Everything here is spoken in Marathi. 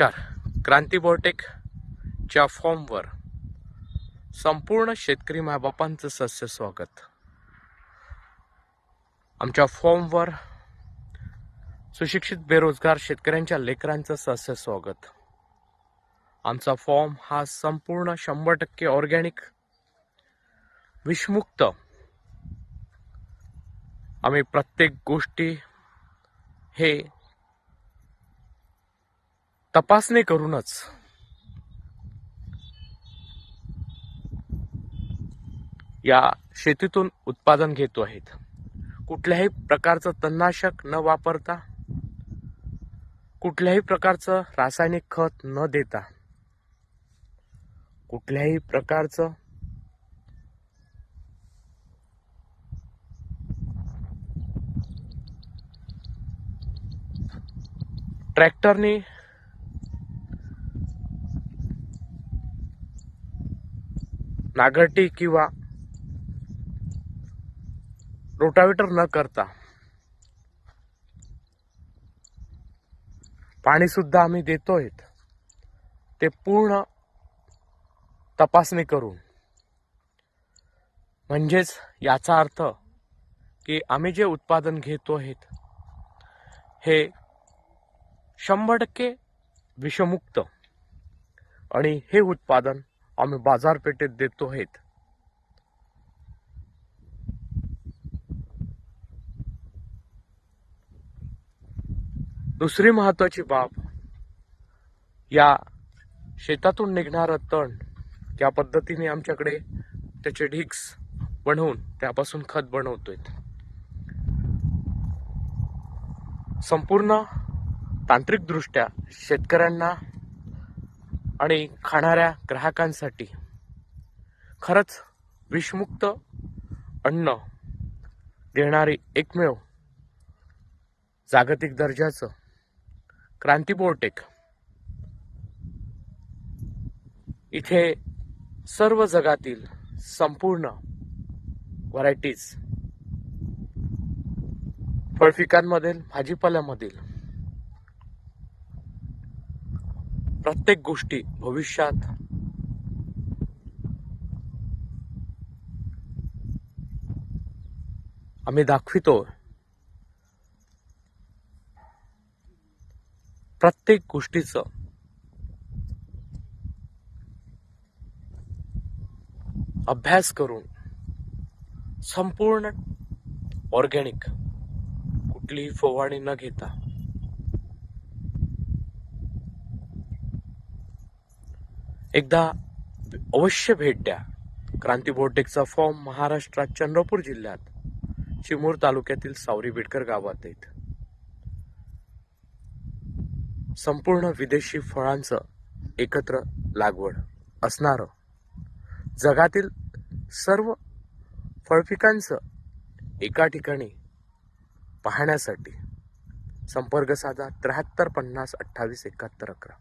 नमस्कार. क्रांती च्या फॉर्मवर संपूर्ण शेतकरी मायबापांचं सस्य स्वागत. आमच्या फॉर्मवर सुशिक्षित बेरोजगार शेतकऱ्यांच्या लेकरांचं सस्य स्वागत. आमचा फॉर्म हा संपूर्ण शंभर टक्के ऑर्गॅनिक विषमुक्त. आम्ही प्रत्येक गोष्टी हे तपासणी करूनच. या शेतीतून उत्पादन घेतो आहेत. कुठल्याही प्रकारचं तणनाशक न वापरता कुठल्याही प्रकारचं रासायनिक खत न देता कुठल्याही प्रकारचं ट्रॅक्टरने नागरटी किंवा रोटावेटर न करता पाणी सुद्धा आम्ही देतोय ते पूर्ण तपासणी करून. म्हणजेच याचा अर्थ की आम्ही जे उत्पादन घेतो आहेत हे शंभर टक्के विषमुक्त आणि हे उत्पादन आम्ही बाजारपेठेत देतो आहेत. दुसरी महत्वाची बाब या शेतातून निघणारं तण त्या पद्धतीने आमच्याकडे त्याचे ढिक्स बनवून त्यापासून खत बनवतोय. संपूर्ण तांत्रिकदृष्ट्या शेतकऱ्यांना आणि खाणाऱ्या ग्राहकांसाठी. खरंच विषमुक्त अन्न देणारी एकमेव जागतिक दर्जाचं क्रांती बोर्टेक. इथे सर्व जगातील संपूर्ण व्हरायटीज फळपिकांमधील भाजीपाल्यामधील प्रत्येक गोष्टी भविष्यात. आम्ही दाखवितो. प्रत्येक गोष्टीचं. अभ्यास करून संपूर्ण ऑर्गॅनिक कुठलीही फवारणी न घेता एकदा अवश्य भेट द्या. क्रांती बोर्टेकचा फॉर्म महाराष्ट्रात चंद्रपूर जिल्ह्यात चिमूर तालुक्यातील सावरी बिडकर गावात आहेत संपूर्ण विदेशी फळांचं एकत्र लागवड असणारं. जगातील सर्व फळपिकांचं एका ठिकाणी पाहण्यासाठी संपर्क साधा त्र्याहत्तर पन्नास अठ्ठावीस एकाहत्तर अकरा.